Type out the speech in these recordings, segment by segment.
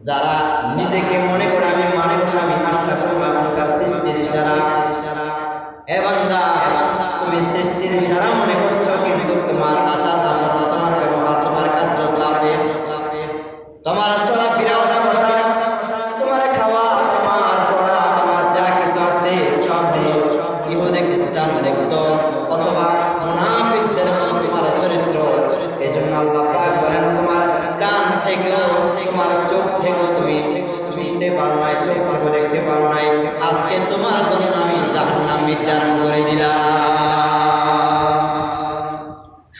যারা নিজেকে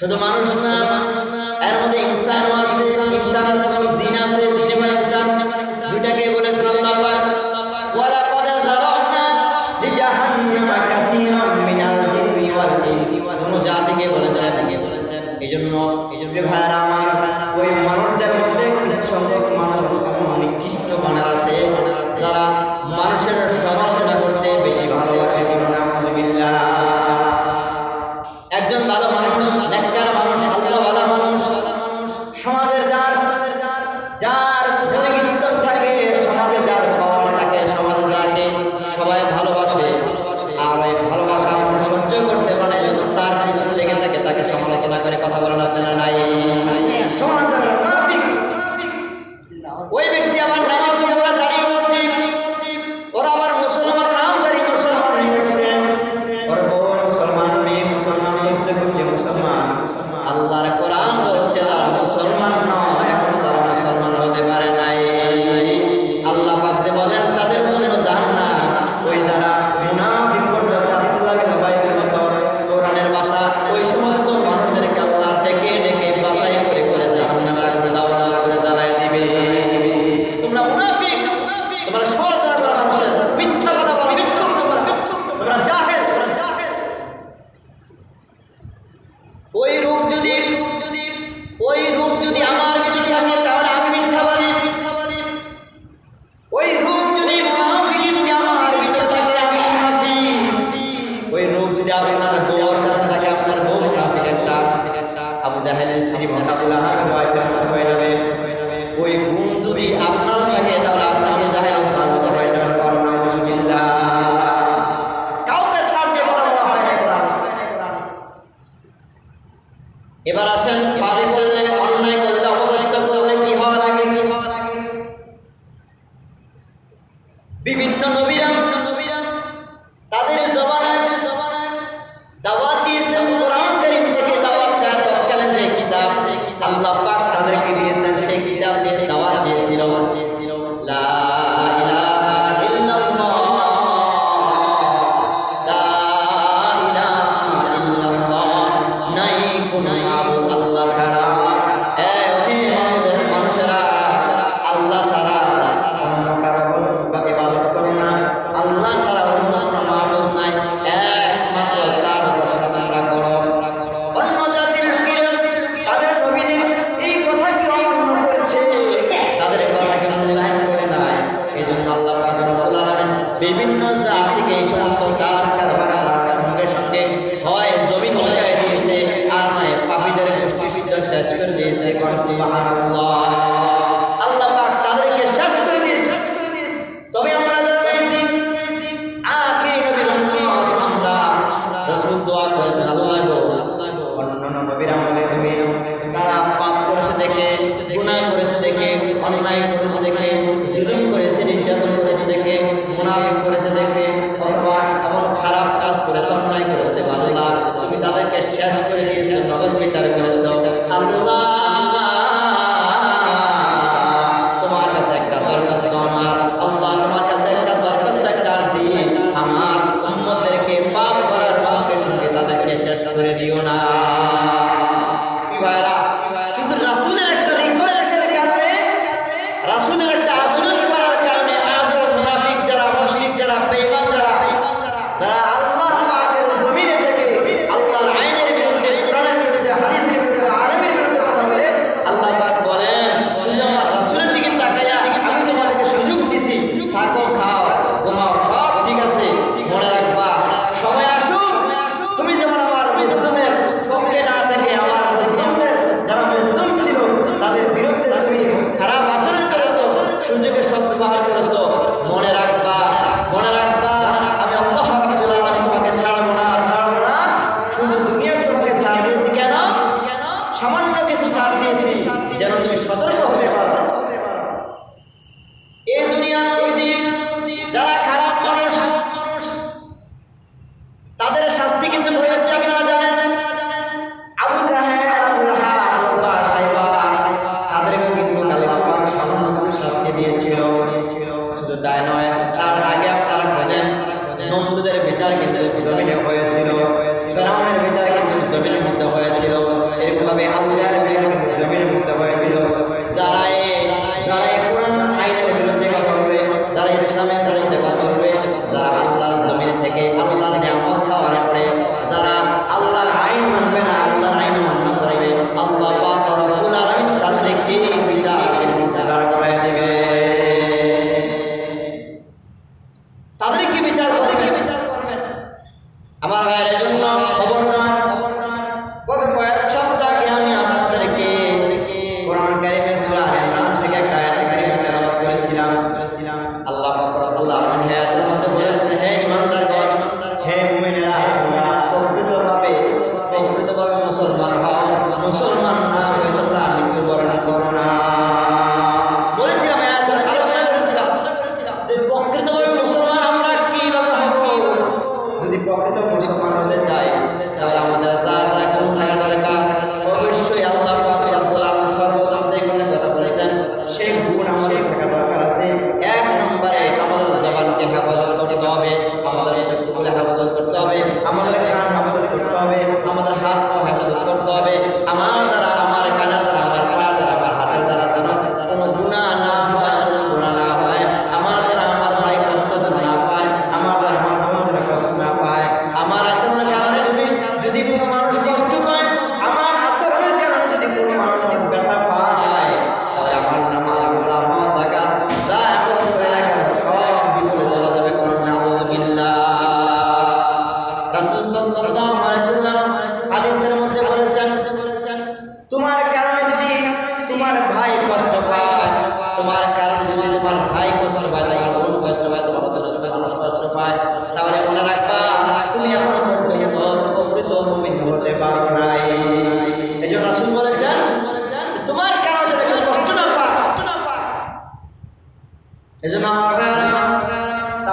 শুধু মানুষ না মানুষ না এর মধ্যে এবার আসেন ছাড় দিয়েছি যেন তুমি সতর্ক হতে পারো।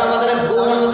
তাহলে আমাদের গুণ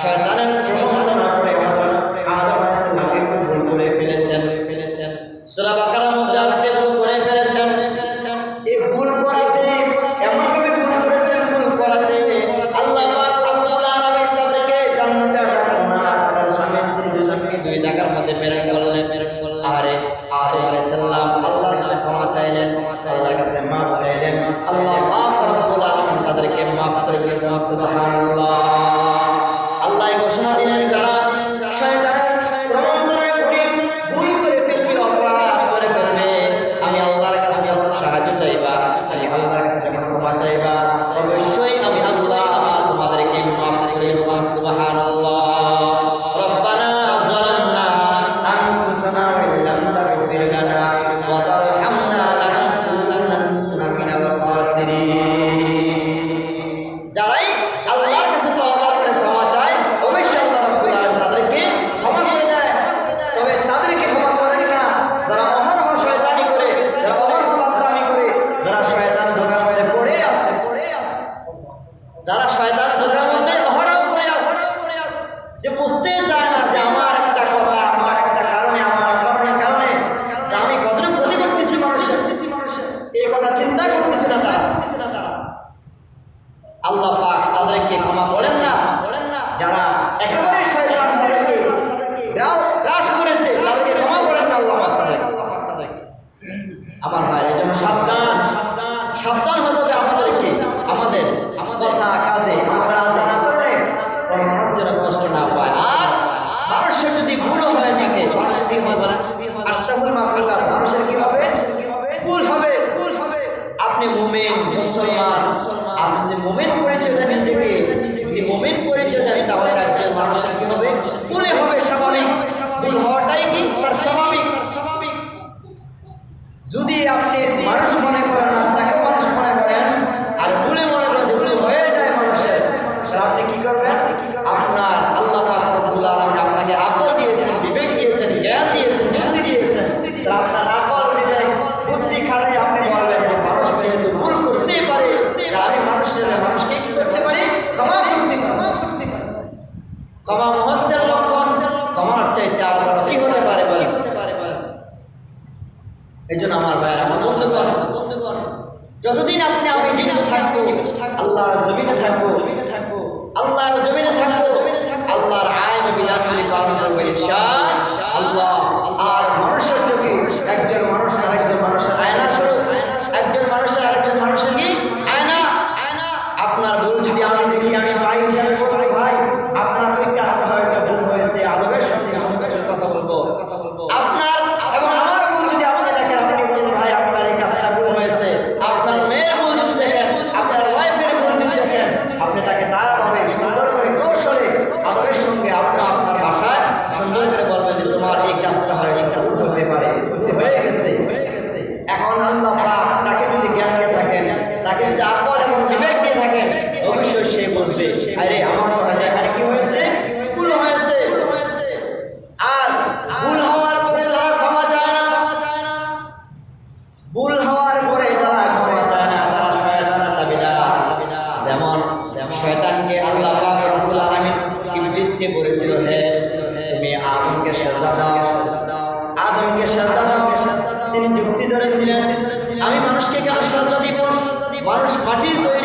শয়তানের প্রমোদনা করে হজরত আদম আলাইহিস সালামকে মোমেন এই জন্য আমার ভাইয়েরা বন্ধ করেন বন্ধ করেন যতদিন আপনি আমি জীবিত থাকব জীবিত থাকব আল্লাহর জমিনে থাকব জমিনে থাকব আল্লাহর জমিনে থাকব জমিনে থাকব আল্লাহর আইন বিলাম করব ইনশা 把这堆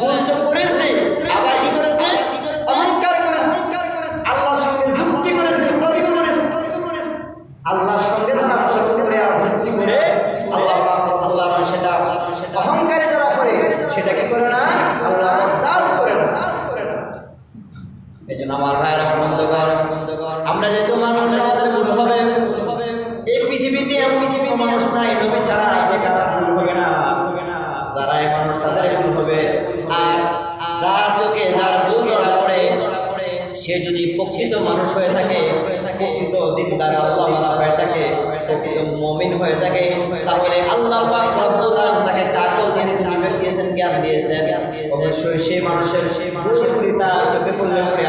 বন্ধ করেছে। আবার কি করে প্রকৃত মমিন হয়ে থাকে। তাহলে আল্লাহ তাকে তাকেও দিয়েছেন আগে দিয়েছেন, জ্ঞান দিয়েছেন। অবশ্যই সেই মানুষের সেই মানুষের তার চোখে পড়লে পড়ে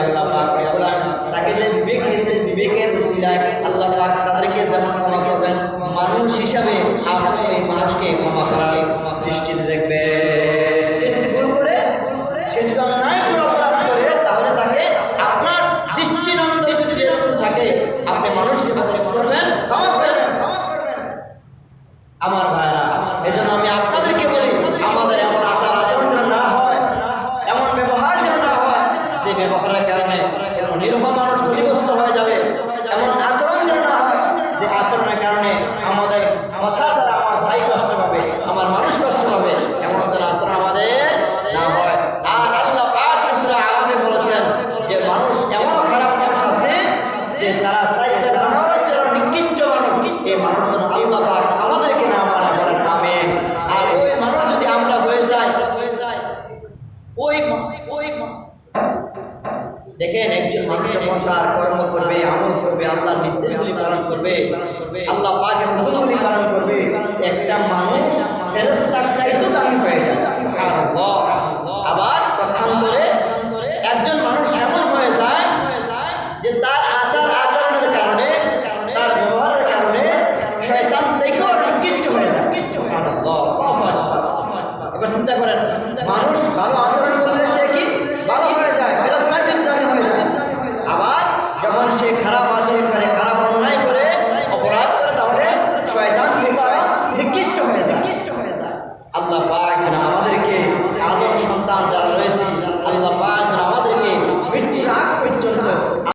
ব্যবহারের কারণে নিরহ মানুষ ক্ষতিগ্রস্ত হয়ে যাবে। এমন আচরণ ফেরস্তার চাইতেও দামি হয়ে যায়।